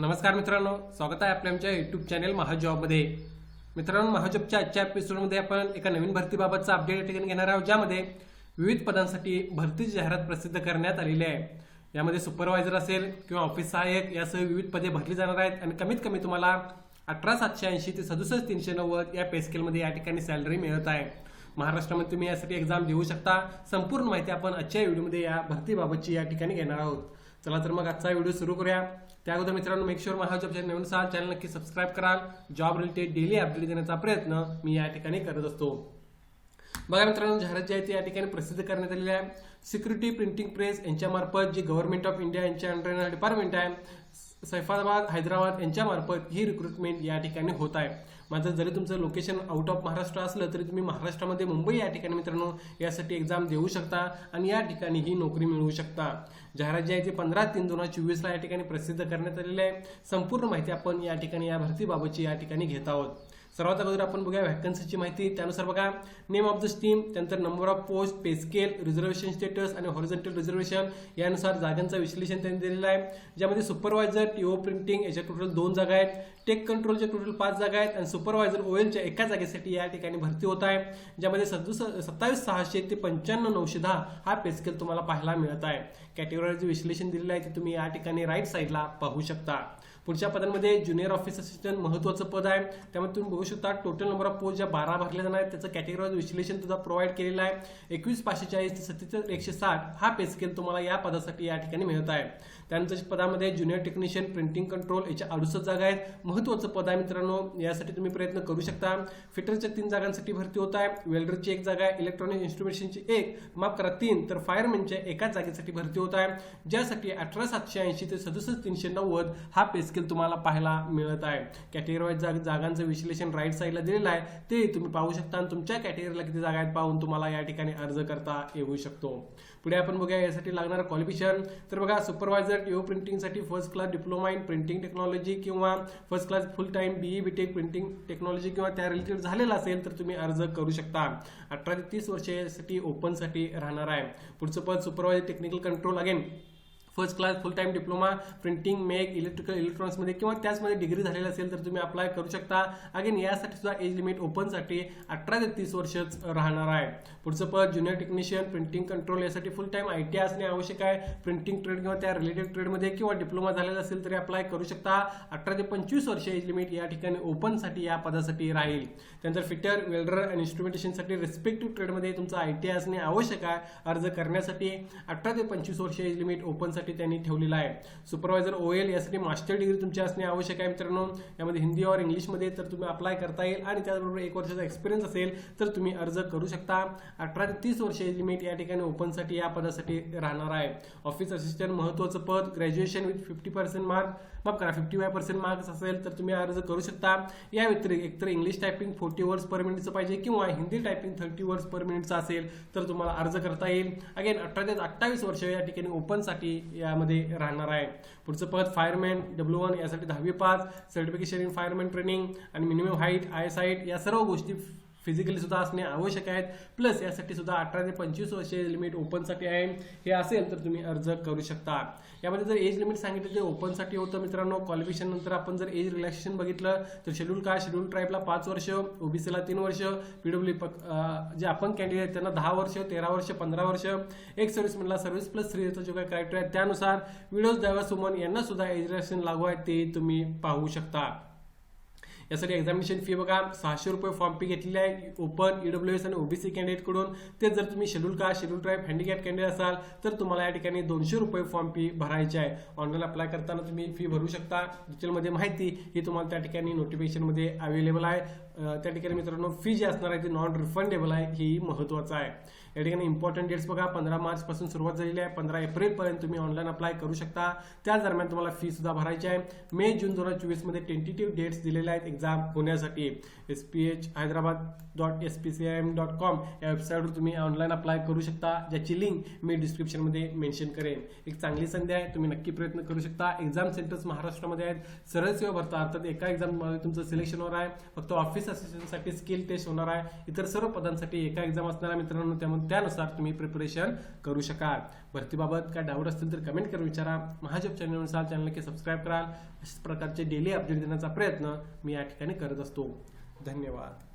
नमस्कार मित्रांनो स्वागत आहे आपल्या आमच्या युट्यूब चॅनल महाजॉबमध्ये. मित्रांनो महाजॉबच्या आजच्या एपिसोडमध्ये आपण एका नवीन भरतीबाबतचा अपडेट या ठिकाणी घेणार आहोत ज्यामध्ये विविध पदांसाठी भरतीची जाहिरात प्रसिद्ध करण्यात आलेली आहे. यामध्ये सुपरवायझर असेल किंवा ऑफिस सहाय्यक यासह विविध पदे भरली जाणार आहेत आणि कमीत कमी तुम्हाला अठरा सातशे ऐंशी ते सदुसष्ट तीनशे नव्वद या पेस्केलमध्ये या ठिकाणी सॅलरी मिळत आहे. महाराष्ट्रामध्ये तुम्ही यासाठी एक्झाम देऊ शकता. संपूर्ण माहिती आपण आजच्या व्हिडिओमध्ये या भरतीबाबतची या ठिकाणी घेणार आहोत. चला तर मग आजचा व्हिडिओ सुरू करूया. त्या अगोदर मित्रांनो मेक शुअर महाजॉब चॅनल नवीन असाल चॅनल नक्की सबस्क्राईब कराल. जॉब रिलेटेड डेली अपडेट देण्याचा प्रयत्न मी या ठिकाणी करत असतो. बघा मित्रांनो जाहिरात जी आहे ती या ठिकाणी प्रसिद्ध करण्यात आलेली आहे. सिक्युरिटी प्रिंटिंग प्रेस यांच्यामार्फत जी गव्हर्नमेंट ऑफ इंडिया यांच्या अंडर डिपार्टमेंट आहे सैफाबाद हैदराबाद यांच्यामार्फत ही रिक्रुटमेंट या ठिकाणी होत आहे. माझं जरी तुमचं लोकेशन आउट ऑफ महाराष्ट्र असलं तरी तुम्ही महाराष्ट्रामध्ये मुंबई या ठिकाणी मित्रांनो यासाठी एक्झाम देऊ शकता आणि या ठिकाणी ही नोकरी मिळवू शकता. जाहिरात जी आहे ती पंधरा तीन दोन हजार चोवीसला या ठिकाणी प्रसिद्ध करण्यात आलेली आहे. संपूर्ण माहिती आपण या ठिकाणी या भरतीबाबतची या ठिकाणी घेत आहोत. सर्वात अगोदर आपण बघूया व्हॅकन्सीची माहिती. त्यानुसार बघा नेम ऑफ द स्टीम त्यानंतर number of post pay scale reservation status आणि हॉरिझॉन्टल रिझर्वेशन यानुसार जागांचं विश्लेषण त्यांनी दिलेलं आहे. ज्यामध्ये सुपरवायझर टीओ प्रिंटिंग याच्या टोटल दोन जागा आहेत. टेक कंट्रोलच्या टोटल पाच जागा आहेत आणि सुपरवायझर ओएलच्या एका जागेसाठी या ठिकाणी भरती होत आहे. ज्यामध्ये सदुस सत्तावीस सहाशे ते पंच्याण्णव नऊशे दहा हा पे स्केल तुम्हाला पाहायला मिळत आहे. कॅटेगरीचं विश्लेषण दिलेलं आहे ते तुम्ही या ठिकाणी राईट साईडला पाहू शकता. पुढच्या पदांमध्ये ज्युनियर ऑफिस असिस्टंट महत्वाचं पद आहे. त्यामुळे तुम्ही बघू शकता टोटल नंबर ऑफ पोस्ट ज्या बारा भरल्या जाणार आहेत त्याचं कॅटेगरीवाईज विश्लेषण तुझा प्रोव्हाइड केलेलं आहे. एकवीस पाचशे चाळीस ते सत्तेचाळीस एकशे साठ हा पे स्केल तुम्हाला या पदासाठी या ठिकाणी मिळत आहे. त्यानंतर पदामध्ये ज्युनियर टेक्निशियन प्रिंटिंग कंट्रोल याच्या अडुसष्ट जागा आहेत. महत्वाचं पद आहे मित्रांनो यासाठी तुम्ही प्रयत्न करू शकता. फिटरच्या तीन जागांसाठी भरती होत आहे. वेल्डरची एक जागा आहे. इलेक्ट्रॉनिक इन्स्ट्रुमेंटेशनची एक. माफ करा तीन. तर फायरमॅनच्या एकाच जागेसाठी भरती होत आहे. ज्यासाठी अठरा सातशे ऐंशी ते सदुसष्ट तीनशे नव्वद हा पे स्केल तुम्हाला पाहायला मिळत आहे. कॅटेगरी वाईज जाग जागांचं विश्लेषण राईट साईडला दिलेलं आहे. ते तुम्ही पाहू शकता आणि तुमच्या कॅटेगरीला किती जागा आहेत पाहून तुम्हाला या ठिकाणी अर्ज करता येऊ शकतो. पुढे आपण बघूया यासाठी लागणारं क्वालिफिकेशन तर बघा supervisor TO प्रिंटिंगसाठी first class diploma in printing technology किंवा first class full time BE tech printing technology किंवा त्या रिलेटेड झालेला असेल तर तुम्ही अर्ज करू शकता. अठरा ते तीस वर्षासाठी ओपनसाठी राहणार आहे. पुढचं पद supervisor technical control again first class full time diploma printing make electrical इलेक्ट्रॉनिक्समध्ये किंवा त्याचमध्ये डिग्री झालेली असेल तर तुम्ही अप्लाय करू शकता. अगेन यासाठी सुद्धा एज लिमिट ओपनसाठी अठरा ते तीस वर्षच राहणार आहे. पुढचं पद ज्युनियर टेक्निशियन प्रिंटिंग कंट्रोल यासाठी फुल टाइम आय टी असणे आवश्यक आहे. प्रिंटिंग ट्रेड किंवा त्या रिलेटेड ट्रेडमध्ये किंवा डिप्लोमा झालेला असेल तरी अप्लाय करू शकता. अठरा ते पंचवीस वर्ष एज लिमिट या ठिकाणी ओपनसाठी या पदासाठी राहील. त्यानंतर फिटर वेल्डर आणि इन्स्ट्रुमेंटेशनसाठी रिस्पेक्टिव्ह ट्रेडमध्ये तुमचं आय टी असणे आवश्यक आहे. अर्ज करण्यासाठी अठरा ते पंचवीस वर्ष एज लिमिट ओपनसाठी त्यांनी ठेवलेला आहे. सुपरवायझर ओ एल यासाठी मास्टर डिग्री तुमची असणे आवश्यक आहे मित्रांनो. यामध्ये हिंदी और इंग्लिशमध्ये तर तुम्ही अप्लाय करता येईल आणि त्याचबरोबर एक वर्षाचा एक्सपिरियन्स असेल तर तुम्ही अर्ज करू शकता. अठरा ते तीस वर्ष लिमिट या ठिकाणी ओपनसाठी या पदासाठी राहणार आहे. ऑफिस असिस्टंट महत्वाचं पद graduation with fifty percent mark माफ करा फिफ्टी फाय पर्सेंट मार्क्स असेल तर तुम्ही अर्ज करू शकता. या व्यतिरिक्त एकतर English typing forty words per मिनिटचं पाहिजे किंवा Hindi typing thirty words per मिनिटचं असेल तर तुम्हाला अर्ज करता येईल. अगेन अठरा ते अठ्ठावीस वर्ष या ठिकाणी ओपनसाठी यामध्ये राहणार आहे. पुढचं पद फायरमॅन डब्ल्यू वन यासाठी दहावी pass certification in fireman training आणि मिनिमम हाईट आय साईट या सर्व गोष्टी फिजिकली सुद्धा असणे आवश्यक आहेत. प्लस यासाठी सुद्धा अठरा ते पंचवीस वर्षे लिमिट ओपनसाठी आहे. हे असेल तर तुम्ही अर्ज करू शकता. यामध्ये जर एज लिमिट सांगितलं तर ओपनसाठी होतं मित्रांनो. क्वालिफिकेशन नंतर आपण जर एज रिलॅक्सेशन बघितलं तर शेड्यूल कास्ट शेड्यूल ट्राईबला पाच वर्ष ओबीसीला तीन वर्ष पीडब्ल्यू जे आपण कॅन्डिडेट त्यांना दहा वर्ष तेरा वर्ष पंधरा वर्ष. एक सर्व्हिसमॅनला सर्व्हिस प्लस थ्रीचा जो काही क्रायटेरिया आहे त्यानुसार विडोज डायव्हर्स वुमन यांना सुद्धा एज रिलॅक्सेशन लागू आहे ते तुम्ही पाहू शकता. यासाठी एक्झामिनेशन फी बघा. सहाशे रुपये फॉर्म फी घेतलेली आहे. ओपन ईडब्ल्यू एस आणि ओबीसी कॅन्डिडेटकडून. ते जर तुम्ही शेड्यूल का शेड्यूल ट्राईब हँडिकॅप कॅन्डिडेट असाल तर तुम्हाला या ठिकाणी दोनशे रुपये फॉर्म फी भरायची आहे. ऑनलाईन अप्लाय करताना तुम्ही फी भरू शकता. डिटेलमध्ये माहिती ही तुम्हाला त्या ठिकाणी नोटिफिकेशनमध्ये अवेलेबल आहे. त्या ठिकाणी मित्रांनो फी जी असणार आहे ती नॉन रिफंडेबल आहे ही महत्वाचं आहे. या ठिकाणी इम्पॉर्टंट डेट्स बघा पंधरा मार्च पासून सुरुवात झालेली आहे पंधरा एप्रिल पर्यंत तुम्ही ऑनलाईन अप्लाय करू शकता. त्याच दरम्यान तुम्हाला फी सुद्धा भरायची आहे. मे जून दोन हजार चोवीसमध्ये टेंटेटिव्ह डेट्स दिलेल्या आहेत एक्झाम होण्यासाठी. S P H Hyderabad dot S P C I M dot com या वेबसाईटवर तुम्ही ऑनलाईन अप्लाय करू शकता. ज्याची लिंक मी डिस्क्रिप्शनमध्ये मेन्शन करेन. एक चांगली संधी आहे तुम्ही नक्की प्रयत्न करू शकता. एक्झाम सेंटर्स महाराष्ट्रामध्ये आहेत. सरळ सेवा भरता अर्थात एका एक्झाम तुमचं सिलेक्शनवर आहे. फक्त ऑफिस असिस्टंटसाठी स्किल टेस्ट होणार आहे. इतर सर्व पदांसाठी एका एक्झाम असणार आहे मित्रांनो त्यामुळे त्यानुसार तुम्ही प्रिपरेशन करू शकाल. भरतीबाबत काय डाऊट असतील तर कमेंट करून विचारा. महाजब चॅनलनुसार चॅनल नक्की सबस्क्राईब कराल. अशाच प्रकारचे डेली अपडेट देण्याचा प्रयत्न मी या ठिकाणी करत असतो. धन्यवाद.